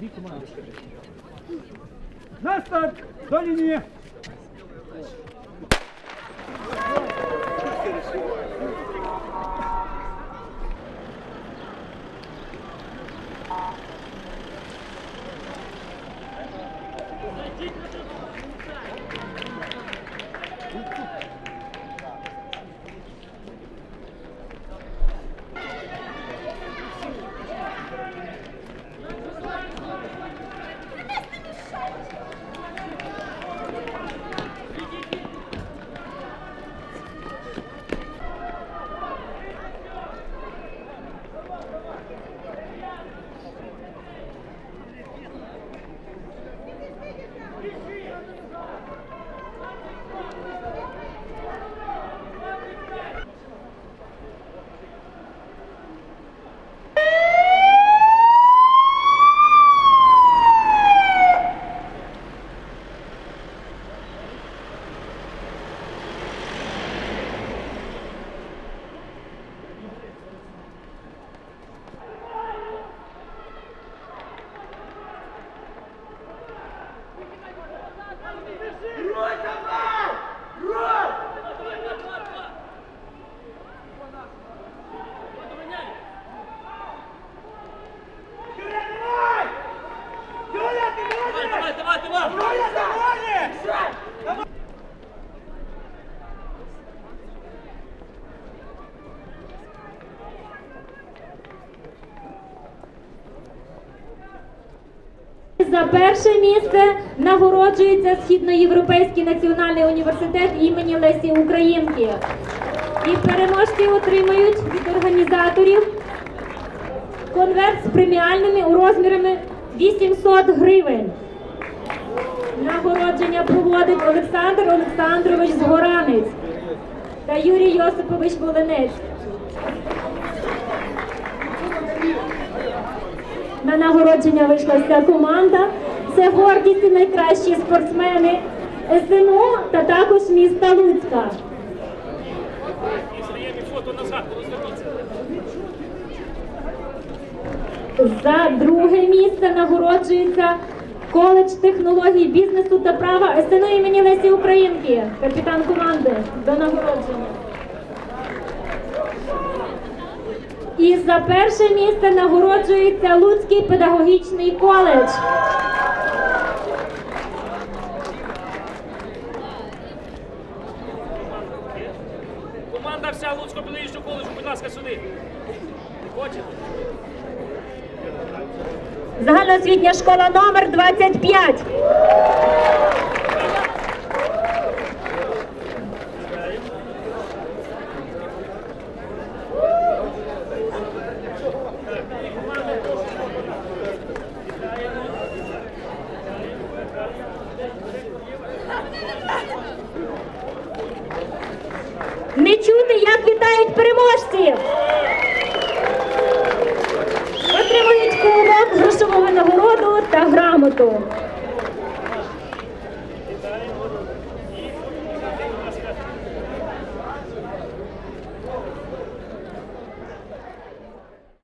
Дві команди. На старт! До лінії! Давай, За перше місце нагороджується Східноєвропейський національний університет імені Лесі Українки. І переможці отримають від організаторів конверт з преміальними у розмірами 800 гривень. Нагородження проводить Олександр Олександрович Згоранець та Юрій Йосипович Волинець. На нагородження вийшла вся команда. Це гордість і найкращі спортсмени СНО та також міста Луцька. За друге місце нагороджується коледж технологій бізнесу та права СНО імені Лесі Українки, капітан команди до нагородження. І за перше місце нагороджується Луцький педагогічний коледж. Команда вся Луцько педагогічного коледжу, будь ласка, сюди. Хочете? Загальноосвітня школа номер 25. Не чути, як вітають переможців. Отримують кубок, грошову нагороду та грамоту.